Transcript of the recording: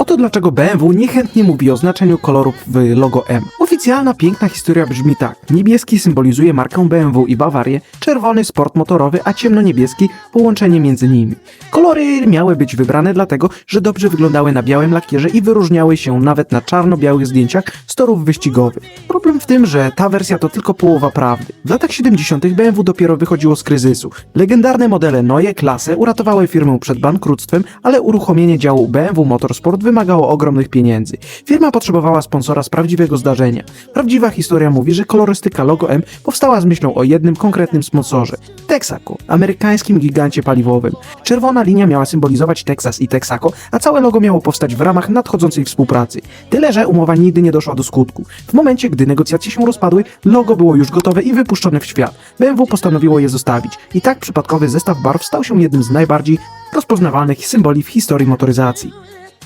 Oto dlaczego BMW niechętnie mówi o znaczeniu kolorów w logo M. Oficjalna piękna historia brzmi tak. Niebieski symbolizuje markę BMW i Bawarię, czerwony sport motorowy, a ciemno-niebieski połączenie między nimi. Kolory miały być wybrane dlatego, że dobrze wyglądały na białym lakierze i wyróżniały się nawet na czarno-białych zdjęciach z torów wyścigowych. Problem w tym, że ta wersja to tylko połowa prawdy. W latach 70. BMW dopiero wychodziło z kryzysu. Legendarne modele Neue Klasse uratowały firmę przed bankructwem, ale uruchomienie działu BMW Motorsport wymagało ogromnych pieniędzy. Firma potrzebowała sponsora z prawdziwego zdarzenia. Prawdziwa historia mówi, że kolorystyka logo M powstała z myślą o jednym konkretnym sponsorze Texaco, amerykańskim gigancie paliwowym. Czerwona linia miała symbolizować Texas i Texaco, a całe logo miało powstać w ramach nadchodzącej współpracy. Tyle, że umowa nigdy nie doszła do skutku. W momencie, gdy negocjacje się rozpadły, logo było już gotowe i wypuszczone w świat. BMW postanowiło je zostawić. I tak przypadkowy zestaw barw stał się jednym z najbardziej rozpoznawalnych symboli w historii motoryzacji.